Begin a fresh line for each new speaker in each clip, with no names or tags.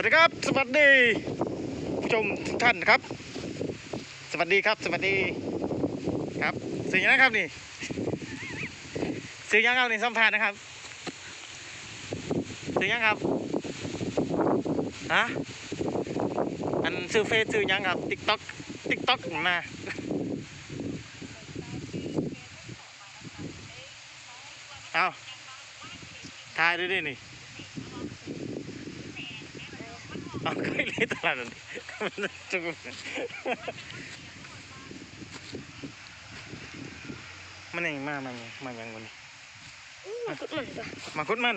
วัสดีครับ สวัสดีผู้ชมทุกท่านครับ สวัสดีครับ สวัสดีครับสื่อยังนะครับนี่สื่อยังครับนี่สัมภาษณ์นะครับสื่อยังครับฮะอันซื้อเฟซซื้อยังครับติ๊กต็อกติ๊กต็อกมาเอาถ่ายด้วยดินี่ เอาใกล้เลยตลาดนั่ชุกมันเองมามันมายังวันนี้
มัก็เหมือนกัน
มาคุดมัน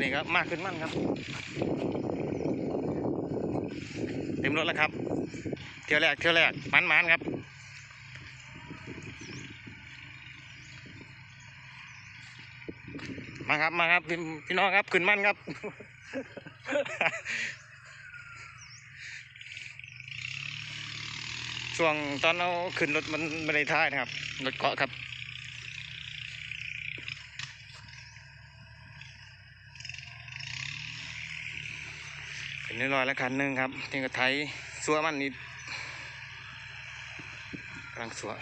นนี้ครับมากขึ้นมั่นครับ เต็มรถแล้วครับ เที่ยวแรกเที่ยวแรกมันมันๆครับมาครับมาครับพี่พี่น้องครับขึ้นมันครับช่วงตอนเอาขึ้นรถมันไม่ได้ท้ายนะครับรถเกาะครับ ขึ้นเรียบร้อยแล้วคันหนึ่งครับนี่ก็ไทยสัวมันนี่กำลังสัว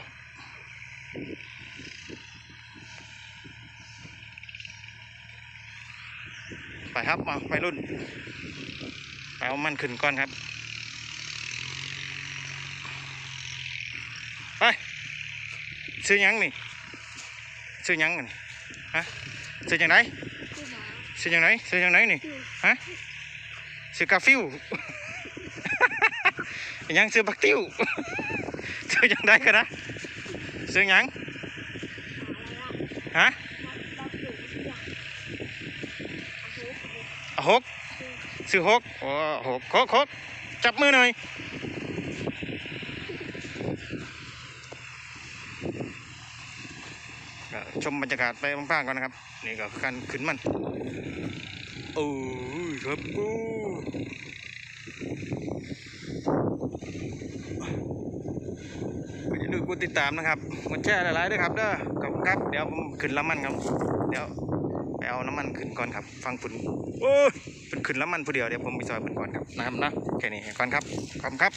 ไปครับมาไปรุ่นไปเอามันขึ้นก่อนครับ ไป ซื้อยังนี่ ซื้อยังนี่ฮะซื้อยังไง
ที่หมา
ซื้อยังไงซื้อยังไงนี่ฮะ ซื้อกาฟิวยังซื้อบักติ้วซื้อยังได้กันนะซื้อยังฮะ
เราเราอยู่ที่อย่าง
หกซื้อหกโอ้หกหกหกจับมือหน่อยชมบรรยากาศไปบ้างๆก่อนนะครับ นี่ก็การขึ้นมันโอ้ ครับโอ้ก็อย่าลืมกดติดตามนะครับกดแชร์หลายๆด้วยครับเด้อขอบคุณครับ เดี๋ยวผมขึ้นน้ำมันครับ เดี๋ยวไปเอาน้ำมันขึ้นก่อนครับ ฟังฝุ่นโอ้ยเป็นขึ้นน้ำมันผู้เดียวเดี๋ยวผมไปซอยฝุ่นก่อนครับนะครับนะแค่นี้ก่อนครับขอบคุณครับ